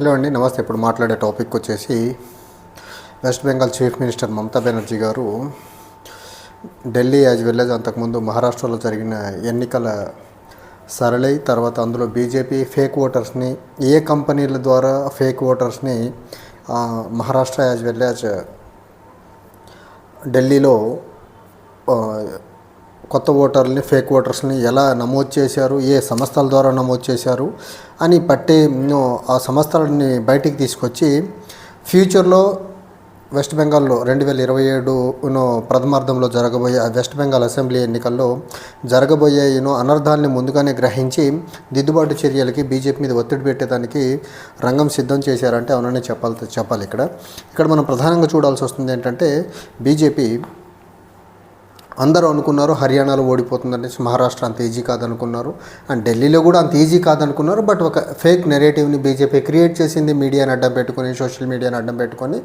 Hello అండి నమస్తే. ఇప్పుడు మాట్లాడే టాపిక్ వచ్చేసి west Bengal chief minister Mamata Banerjee గారు ఢిల్లీ యాజ్ వెల్ యాజ్ అంతకుముందు మహారాష్ట్రలో జరిగిన ఎన్నికల సరళై తర్వాత అందులో బీజేపీ ఫేక్ ఓటర్స్ని ఏ కంపెనీల ద్వారా ఫేక్ ఓటర్స్ని మహారాష్ట్ర యాజ్ వెల్ యాజ్ ఢిల్లీలో కొత్త ఓటర్లని ఫేక్ ఓటర్స్ని ఎలా నమోదు చేశారు ఏ సంస్థల ద్వారా నమోదు చేశారు అని పట్టి ఆ సంస్థలని బయటికి తీసుకొచ్చి ఫ్యూచర్లో వెస్ట్ బెంగాల్లో రెండు వేల ఇరవై ఏడు ప్రథమార్థంలో జరగబోయే ఆ వెస్ట్ బెంగాల్ అసెంబ్లీ ఎన్నికల్లో జరగబోయే యూనో అనర్థాన్ని ముందుగానే గ్రహించి దిద్దుబాటు చర్యలకి బీజేపీ మీద ఒత్తిడి పెట్టేదానికి రంగం సిద్ధం చేశారంటే అవునని చెప్పాలి చెప్పాలి ఇక్కడ. ఇక్కడ మనం ప్రధానంగా చూడాల్సి వస్తుంది ఏంటంటే బీజేపీ అందరూ అనుకున్నారు హర్యానాలో ఓడిపోతుందని మహారాష్ట్ర అంత ఈజీ కాదనుకున్నారు. అండ్ ఢిల్లీలో కూడా అంత ఈజీ కాదనుకున్నారు. బట్ ఒక ఫేక్ నెరేటివ్ని బీజేపీ క్రియేట్ చేసింది మీడియాని అడ్డం పెట్టుకొని సోషల్ మీడియాని అడ్డం పెట్టుకొని.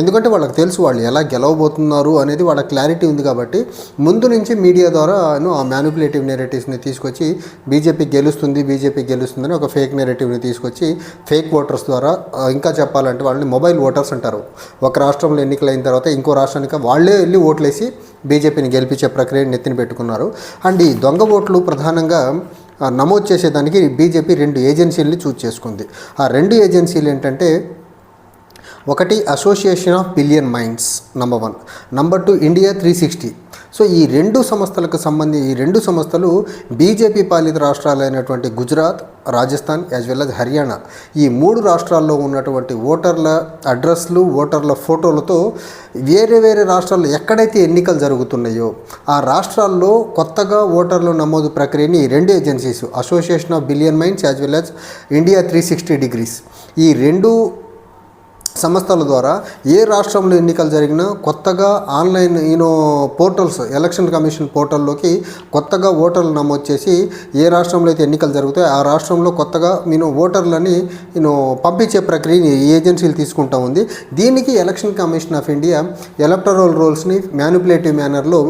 ఎందుకంటే వాళ్ళకి తెలుసు వాళ్ళు ఎలా గెలవబోతున్నారు అనేది వాళ్ళ క్లారిటీ ఉంది కాబట్టి ముందు నుంచి మీడియా ద్వారా ఆ మ్యానిపులేటివ్ నెరేటివ్స్ని తీసుకొచ్చి బీజేపీ గెలుస్తుంది బీజేపీ గెలుస్తుందని ఒక ఫేక్ నెరేటివ్ని తీసుకొచ్చి ఫేక్ ఓటర్స్ ద్వారా ఇంకా చెప్పాలంటే వాళ్ళని మొబైల్ ఓటర్స్ అంటారు. ఒక రాష్ట్రంలో ఎన్నికలైన తర్వాత ఇంకో రాష్ట్రానికి వాళ్ళే వెళ్ళి ఓట్లేసి బీజేపీని గెలిపి గెలిపించే ప్రక్రియని నెత్తిన పెట్టుకున్నారు. అండ్ ఈ దొంగ ఓట్లు ప్రధానంగా నమోదు చేసేదానికి బీజేపీ రెండు ఏజెన్సీలని చూజ్ చేసుకుంది. ఆ రెండు ఏజెన్సీలు ఏంటంటే ఒకటి association of billion minds number one number two India three sixty so ఈ రెండు సంస్థలకు సంబంధించి ఈ రెండు సంస్థలు బీజేపీ పాలిత రాష్ట్రాలైనటువంటి Gujarat Rajasthan as well as Haryana. ఈ మూడు రాష్ట్రాల్లో ఉన్నటువంటి ఓటర్ల అడ్రస్లు ఓటర్ల ఫోటోలతో వేరే వేరే రాష్ట్రాల్లో ఎక్కడైతే ఎన్నికలు జరుగుతున్నాయో ఆ రాష్ట్రాల్లో కొత్తగా ఓటర్ల నమోదు ప్రక్రియని ఈ రెండు agencies association of billion minds as well as India three sixty degrees ఈ రెండు సంస్థల ద్వారా ఏ రాష్ట్రంలో ఎన్నికలు జరిగినా కొత్తగా ఆన్లైన్ ఈనో పోర్టల్స్ ఎలక్షన్ కమిషన్ పోర్టల్లోకి కొత్తగా ఓటర్లు నమోదు చేసి ఏ రాష్ట్రంలో అయితే ఎన్నికలు జరుగుతాయో ఆ రాష్ట్రంలో కొత్తగా నేను ఓటర్లని నేను పంపించే ప్రక్రియని ఈ ఏజెన్సీలు తీసుకుంటా ఉంది. దీనికి election commission of India electoral రోల్స్ని manipulative మేనర్లో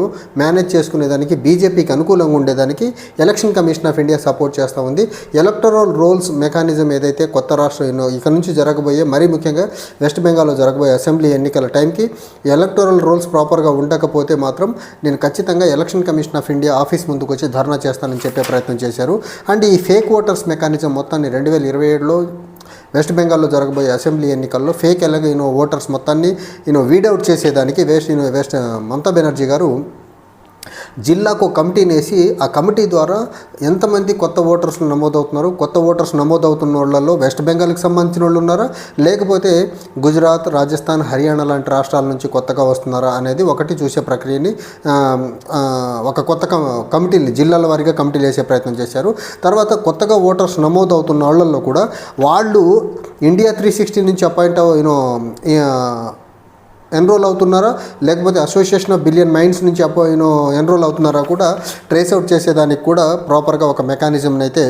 మేనేజ్ చేసుకునేదానికి బీజేపీకి అనుకూలంగా ఉండేదానికి election commission of India support చేస్తూ ఉంది. ఎలక్టరల్ రోల్స్ మెకానిజం ఏదైతే కొత్త రాష్ట్రం ఇక్కడ నుంచి జరగబోయే మరీ ముఖ్యంగా వెస్ట్ బెంగాల్లో జరగబోయే అసెంబ్లీ ఎన్నికల టైంకి ఎలక్టోరల్ రూల్స్ ప్రాపర్గా ఉండకపోతే మాత్రం నేను ఖచ్చితంగా election commission of India office ముందుకు వచ్చి ధర్నా చేస్తానని చెప్పే ప్రయత్నం చేశారు. అండ్ ఈ ఫేక్ ఓటర్స్ మెకానిజం మొత్తాన్ని రెండు వేల ఇరవై ఏడులో వెస్ట్ బెంగాల్లో జరగబోయే అసెంబ్లీ ఎన్నికల్లో ఫేక్ ఎలాగ ఈయన ఓటర్స్ మొత్తాన్ని ఈయన వీడౌట్ చేసేదానికి west you know west Mamata Banerjee గారు జిల్లాకు ఒక కమిటీని వేసి ఆ కమిటీ ద్వారా ఎంతమంది కొత్త ఓటర్స్ నమోదవుతున్నారు కొత్త ఓటర్స్ నమోదవుతున్న వాళ్ళలో వెస్ట్ బెంగాల్కి సంబంధించిన వాళ్ళు ఉన్నారా? లేకపోతే గుజరాత్ రాజస్థాన్ హర్యానా లాంటి రాష్ట్రాల నుంచి కొత్తగా వస్తున్నారా అనేది ఒకటి చూసే ప్రక్రియని ఒక కొత్త కమిటీని జిల్లాల వారీగా కమిటీలు వేసే ప్రయత్నం చేశారు. తర్వాత కొత్తగా ఓటర్స్ నమోదవుతున్న వాళ్ళల్లో కూడా వాళ్ళు ఇండియా త్రీ సిక్స్టీ నుంచి అపాయింట్ యూనో ఎన్రోల్ అవుతున్నారా? లేకపోతే అసోసియేషన్ ఆఫ్ బిలియన్ మైండ్స్ నుంచి అపో ఎన్రోల్ అవుతున్నారా కూడా ట్రేస్ అవుట్ చేసేదానికి కూడా ప్రాపర్గా ఒక మెకానిజంని అయితే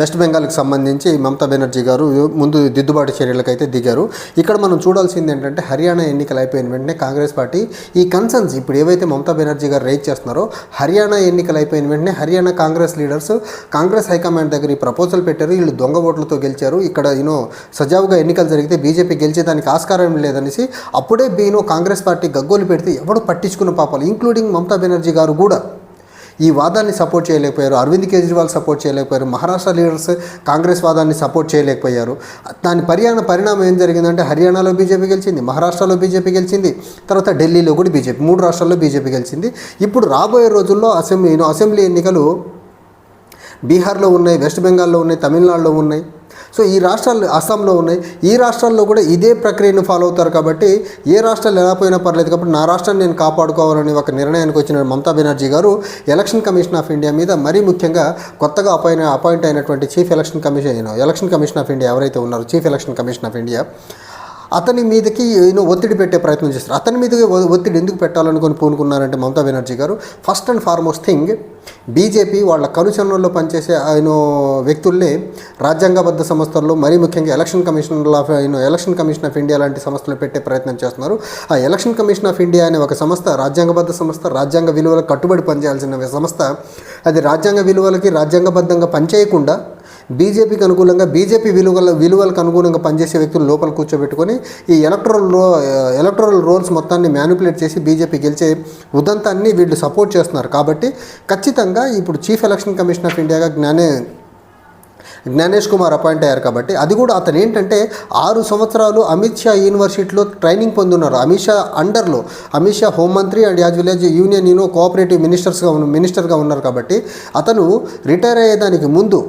వెస్ట్ బెంగాల్కి సంబంధించి మమతా బెనర్జీ గారు ముందు దిద్దుబాటు చర్యలకైతే దిగారు. ఇక్కడ మనం చూడాల్సింది ఏంటంటే హర్యానా ఎన్నికలు అయిపోయిన వెంటనే కాంగ్రెస్ పార్టీ ఈ కన్సర్న్స్ ఇప్పుడు ఏవైతే మమతా బెనర్జీ గారు రేజ్ చేస్తున్నారో హర్యానా ఎన్నికలు అయిపోయిన వెంటనే Haryana Congress leaders Congress high command దగ్గర ఈ ప్రపోజల్ పెట్టారు. వీళ్ళు దొంగ ఓట్లతో గెలిచారు. ఇక్కడ యూనో సజావుగా ఎన్నికలు జరిగితే బీజేపీ గెలిచేదానికి ఆస్కారం లేదనేసి అప్పుడే బీనో కాంగ్రెస్ పార్టీ గగ్గోలు పెడితే ఎవడు పట్టించుకున్న పాపాలు ఇంక్లూడింగ్ మమతా బెనర్జీ గారు కూడా. ఈ వాదాన్ని సపోర్ట్ చేయలేకపోయారు. అరవింద్ కేజ్రీవాల్ సపోర్ట్ చేయలేకపోయారు. మహారాష్ట్ర లీడర్స్ కాంగ్రెస్ వాదాన్ని సపోర్ట్ చేయలేకపోయారు. దాని పర్యాణ పరిణామం ఏం జరిగిందంటే హర్యానాలో బీజేపీ గెలిచింది మహారాష్ట్రలో బీజేపీ గెలిచింది తర్వాత ఢిల్లీలో కూడా బీజేపీ మూడు రాష్ట్రాల్లో బీజేపీ గెలిచింది. ఇప్పుడు రాబోయే రోజుల్లో అసెంబ్లీ అసెంబ్లీ ఎన్నికలు బీహార్లో ఉన్నాయి వెస్ట్ బెంగాల్లో ఉన్నాయి తమిళనాడులో ఉన్నాయి. సో ఈ రాష్ట్రాలు అస్సాంలో ఉన్నాయి. ఈ రాష్ట్రాల్లో కూడా ఇదే ప్రక్రియను ఫాలో అవుతారు కాబట్టి ఏ రాష్ట్రాలు ఎలా పోయినా పర్లేదు కాబట్టి నా రాష్ట్రాన్ని నేను కాపాడుకోవాలని ఒక నిర్ణయానికి వచ్చిన మమతా బెనర్జీ గారు ఎలక్షన్ కమిషన్ ఆఫ్ ఇండియా మీద మరీ ముఖ్యంగా కొత్తగా అపాయింట్ అపాయింట్ అయినటువంటి chief election commission election commission of India ఎవరైతే ఉన్నారో chief election commission of India అతని మీదకి ఏదో ఒత్తిడి పెట్టే ప్రయత్నం చేస్తారు. అతని మీదకి ఒత్తిడి ఎందుకు పెట్టాలనుకొని పూనుకున్నారంటే మమతా బెనర్జీ గారు first and foremost thing BJP వాళ్ళ కనుచరణలో పనిచేసే ఆయన వ్యక్తుల్ని రాజ్యాంగబద్ధ సంస్థల్లో మరీ ముఖ్యంగా ఎలక్షన్ కమిషన్ ఆఫ్ ఆయన ఎలక్షన్ కమిషన్ ఆఫ్ ఇండియా లాంటి సంస్థలు పెట్టే ప్రయత్నం చేస్తున్నారు. ఆ ఎలక్షన్ కమిషన్ ఆఫ్ ఇండియా అనే ఒక సంస్థ రాజ్యాంగబద్ధ సంస్థ రాజ్యాంగ విలువలకు కట్టుబడి పనిచేయాల్సిన సంస్థ. అది రాజ్యాంగ విలువలకి రాజ్యాంగబద్ధంగా పనిచేయకుండా బీజేపీకి అనుకూలంగా బీజేపీ విలువల విలువలకు అనుగుణంగా పనిచేసే వ్యక్తులు లోపల కూర్చోబెట్టుకొని ఈ ఎలక్ట్రల్ రో ఎలక్ట్రల్ రోల్స్ మొత్తాన్ని మ్యానిపులేట్ చేసి బీజేపీ గెలిచే ఉదంతాన్ని వీళ్ళు సపోర్ట్ చేస్తున్నారు. కాబట్టి ఖచ్చితంగా ఇప్పుడు చీఫ్ ఎలక్షన్ కమిషన్ ఆఫ్ ఇండియాగా జ్ఞానే జ్ఞానేష్ కుమార్ అపాయింట్ అయ్యారు కాబట్టి అది కూడా అతను ఏంటంటే ఆరు సంవత్సరాలు అమిత్ షా యూనివర్సిటీలో ట్రైనింగ్ పొందున్నారు. అమిత్ షా అండర్లో అమిత్ షా హోంమంత్రి and as village union you know cooperative మినిస్టర్స్గా ఉన్న మినిస్టర్గా ఉన్నారు కాబట్టి అతను రిటైర్ అయ్యేదానికి ముందు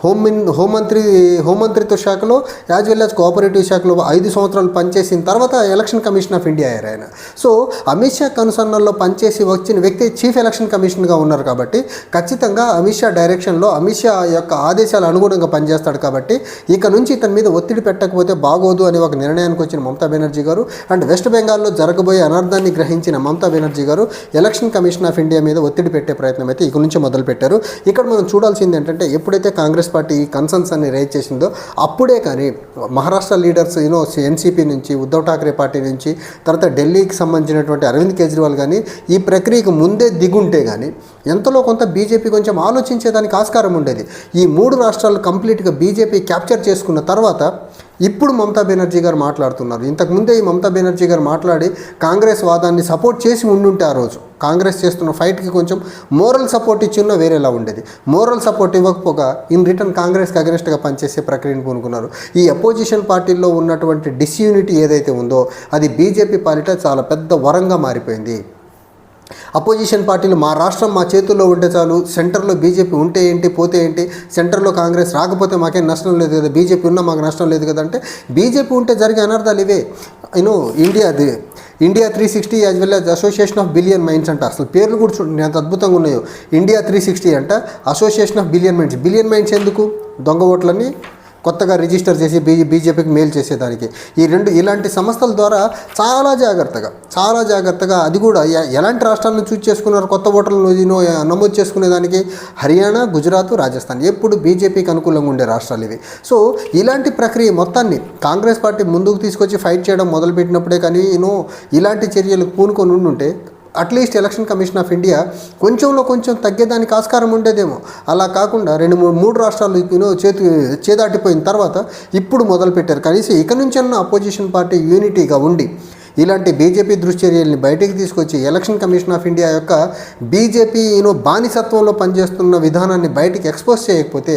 హోమ్ మిన్ హోంమంత్రి హోంమంత్రిత్వ శాఖలో యాజ్ వెల్ యాజ్ కోఆపరేటివ్ శాఖలో ఐదు సంవత్సరాలు పనిచేసిన తర్వాత ఎలక్షన్ కమిషన్ ఆఫ్ ఇండియా అయ్యారు ఆయన. సో అమిత్ షా కనుసన్నల్లో పనిచేసి వచ్చిన వ్యక్తి చీఫ్ ఎలక్షన్ కమిషన్గా ఉన్నారు కాబట్టి ఖచ్చితంగా అమిత్ షా డైరెక్షన్లో అమిత్ షా యొక్క ఆదేశాల అనుగుణంగా పనిచేస్తాడు కాబట్టి ఇక నుంచి ఇతని మీద ఒత్తిడి పెట్టకపోతే బాగోదు అని ఒక నిర్ణయానికి వచ్చిన మమతా బెనర్జీ గారు అండ్ వెస్ట్ బెంగాల్లో జరగబోయే అనర్థాన్ని గ్రహించిన మమతా బెనర్జీ గారు ఎలక్షన్ కమిషన్ ఆఫ్ ఇండియా మీద ఒత్తిడి పెట్టే ప్రయత్నం అయితే ఇక నుంచి మొదలుపెట్టారు. ఇక్కడ మనం చూడాల్సింది ఏంటంటే ఎప్పుడైతే కాంగ్రెస్ పార్టీ ఈ కన్సర్న్స్ అన్ని రేజ్ చేసిందో అప్పుడే కానీ మహారాష్ట్ర లీడర్స్ యూనో ఎన్సీపీ నుంచి ఉద్ధవ్ ఠాక్రే పార్టీ నుంచి తర్వాత ఢిల్లీకి సంబంధించినటువంటి అరవింద్ కేజ్రీవాల్ కానీ ఈ ప్రక్రియకు ముందే దిగుంటే కానీ ఎంతలో కొంత బీజేపీ కొంచెం ఆలోచించేదానికి ఆస్కారం ఉండేది. ఈ మూడు రాష్ట్రాలు కంప్లీట్గా బీజేపీ క్యాప్చర్ చేసుకున్న తర్వాత ఇప్పుడు మమతా బెనర్జీ గారు మాట్లాడుతున్నారు. ఇంతకుముందే ఈ మమతా బెనర్జీ గారు మాట్లాడి కాంగ్రెస్ వాదాన్ని సపోర్ట్ చేసి ఉండుంటే ఆ రోజు. కాంగ్రెస్ చేస్తున్న ఫైట్కి కొంచెం మోరల్ సపోర్ట్ ఇచ్చిన్నా వేరేలా ఉండేది. మోరల్ సపోర్ట్ ఇవ్వకపోగా ఇన్ రిటర్న్ కాంగ్రెస్కి అగెనిస్ట్గా పనిచేసే ప్రక్రియను పూనుకున్నారు. ఈ అపోజిషన్ పార్టీల్లో ఉన్నటువంటి డిస్యూనిటీ ఏదైతే ఉందో అది బీజేపీ పాలిట చాలా పెద్ద వరంగా మారిపోయింది. అపోజిషన్ పార్టీలు మా రాష్ట్రం మా చేతుల్లో ఉంటే చాలు సెంటర్లో బీజేపీ ఉంటే ఏంటి పోతే ఏంటి సెంటర్లో కాంగ్రెస్ రాకపోతే మాకేం నష్టం లేదు కదా బీజేపీ ఉన్నా మాకు నష్టం లేదు కదా అంటే బీజేపీ ఉంటే జరిగే అనర్థాలు ఇవే. You know ఇండియాది India three sixty as well as association of billion minds అంట. అసలు పేర్లు కూడా చూడండి ఎంత అద్భుతంగా ఉన్నాయో. ఇండియా త్రీ సిక్స్టీ అంట association of billion minds billion minds ఎందుకు? దొంగ ఓట్లని కొత్తగా రిజిస్టర్ చేసి బీజే బీజేపీకి మేలు చేసేదానికి. ఈ రెండు ఇలాంటి సంస్థల ద్వారా చాలా జాగ్రత్తగా చాలా జాగ్రత్తగా అది కూడా ఎలాంటి రాష్ట్రాలను చూస్ చేసుకున్నారు కొత్త ఓటర్లను నమోదు చేసుకునేదానికి? హర్యానా గుజరాత్ రాజస్థాన్ ఎప్పుడు బీజేపీకి అనుకూలంగా ఉండే రాష్ట్రాలు ఇవి. సో ఇలాంటి ప్రక్రియ మొత్తాన్ని కాంగ్రెస్ పార్టీ ముందుకు తీసుకొచ్చి ఫైట్ చేయడం మొదలుపెట్టినప్పుడే కానీ యూనో ఇలాంటి చర్యలు పూనుకొని ఉండుంటే at least election commission of India కొంచెంలో కొంచెం తగ్గేదానికి ఆస్కారం ఉండేదేమో. అలా కాకుండా రెండు మూడు మూడు రాష్ట్రాలు యూనో చేతి చేదాటిపోయిన తర్వాత ఇప్పుడు మొదలుపెట్టారు. కనీసం ఇక నుంచన్న అపోజిషన్ పార్టీ యూనిటీగా ఉండి ఇలాంటి బీజేపీ దృశ్చర్యల్ని బయటికి తీసుకొచ్చి ఎలక్షన్ కమిషన్ ఆఫ్ ఇండియా యొక్క బీజేపీ యూనో బానిసత్వంలో పనిచేస్తున్న విధానాన్ని బయటికి ఎక్స్పోజ్ చేయకపోతే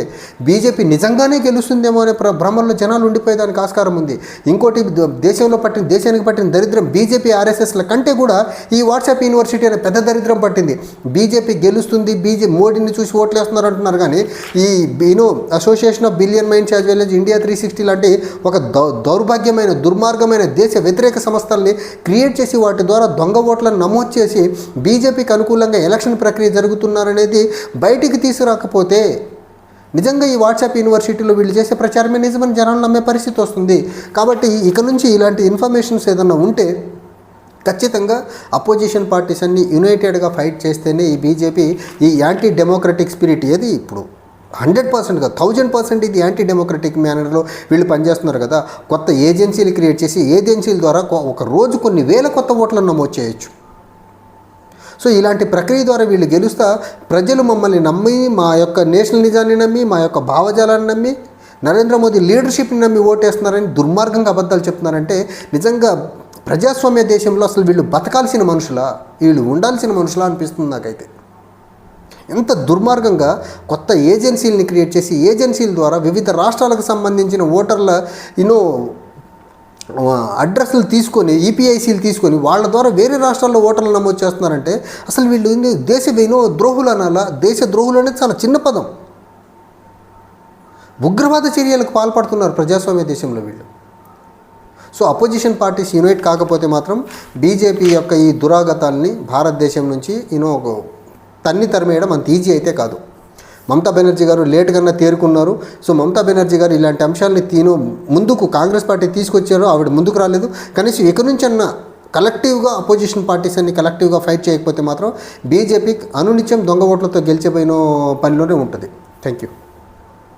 బీజేపీ నిజంగానే గెలుస్తుందేమో అనే భ్రమల్లో జనాలు ఉండిపోయేదానికి ఆస్కారం ఉంది. ఇంకోటి దేశంలో పట్టిన దేశానికి పట్టిన దరిద్రం బీజేపీ ఆర్ఎస్ఎస్ల కంటే కూడా ఈ వాట్సాప్ యూనివర్సిటీ అనే పెద్ద దరిద్రం పట్టింది. బీజేపీ గెలుస్తుంది బీజే మోడీని చూసి ఓట్లేస్తున్నారు అంటున్నారు కానీ ఈ you know association of billion minds as well as India three sixty లాంటి ఒక దౌ దౌర్భాగ్యమైన దుర్మార్గమైన దేశ వ్యతిరేక సంస్థల్ని క్రియేట్ చేసి వాటి ద్వారా దొంగ ఓట్లను నమోదు చేసి బీజేపీకి అనుకూలంగా ఎలక్షన్ ప్రక్రియ జరుగుతున్నారనేది బయటికి తీసుకురాకపోతే నిజంగా ఈ వాట్సాప్ యూనివర్సిటీలో వీళ్ళు చేసే ప్రచారమే నిజమని జనాలు నమ్మే పరిస్థితి వస్తుంది. కాబట్టి ఇక నుంచి ఇలాంటి ఇన్ఫర్మేషన్స్ ఏదన్నా ఉంటే ఖచ్చితంగా అపోజిషన్ పార్టీస్ అన్ని యునైటెడ్గా ఫైట్ చేస్తేనే ఈ బీజేపీ ఈ యాంటీ డెమోక్రటిక్ స్పిరిట్ ఏది ఇప్పుడు? హండ్రెడ్ పర్సెంట్గా థౌజండ్ పర్సెంట్ ఇది యాంటీ డెమోక్రటిక్ మేనర్లో వీళ్ళు పనిచేస్తున్నారు కదా. కొత్త ఏజెన్సీలు క్రియేట్ చేసి ఏజెన్సీల ద్వారా ఒక రోజు కొన్ని వేల కొత్త ఓట్లను నమోదు చేయొచ్చు. సో ఇలాంటి ప్రక్రియ ద్వారా వీళ్ళు గెలుస్తా ప్రజలు మమ్మల్ని నమ్మి మా యొక్క నేషనలిజాన్ని నమ్మి మా యొక్క భావజాలాన్ని నమ్మి నరేంద్ర మోదీ లీడర్షిప్ని నమ్మి ఓటేస్తున్నారని దుర్మార్గంగా అబద్ధాలు చెప్తున్నారంటే నిజంగా ప్రజాస్వామ్య దేశంలో అసలు వీళ్ళు బతకాల్సిన మనుషులా? వీళ్ళు ఉండాల్సిన మనుషులా అనిపిస్తుంది నాకైతే. ఎంత దుర్మార్గంగా కొత్త ఏజెన్సీలని క్రియేట్ చేసి ఏజెన్సీల ద్వారా వివిధ రాష్ట్రాలకు సంబంధించిన ఓటర్ల యూనో అడ్రస్లు తీసుకొని ఈపీఐసీలు తీసుకొని వాళ్ళ ద్వారా వేరే రాష్ట్రాల్లో ఓటర్లు నమోదు చేస్తున్నారంటే అసలు వీళ్ళు దేశ వినో ద్రోహులు అనాలా? దేశ ద్రోహులు అనేది చాలా చిన్న పదం. ఉగ్రవాద చర్యలకు పాల్పడుతున్నారు ప్రజాస్వామ్య దేశంలో వీళ్ళు. సో అపోజిషన్ పార్టీస్ యునైట్ కాకపోతే మాత్రం బీజేపీ యొక్క ఈ దురాగతాల్ని భారతదేశం నుంచి యూనో ఒక తన్ని తరిమేయడం అంత ఈజీ అయితే కాదు. మమతా బెనర్జీ గారు లేట్గా తేరుకున్నారు. సో మమతా బెనర్జీ గారు ఇలాంటి అంశాలని తీను ముందుకు కాంగ్రెస్ పార్టీ తీసుకొచ్చారు ఆవిడ ముందుకు రాలేదు. కనీసం ఇక నుంచి అన్న కలెక్టివ్గా అపోజిషన్ పార్టీస్ అన్ని కలెక్టివ్గా ఫైట్ చేయకపోతే మాత్రం బీజేపీకి అనునిత్యం దొంగ ఓట్లతో గెలిచిపోయిన పనిలోనే ఉంటుంది. Thank you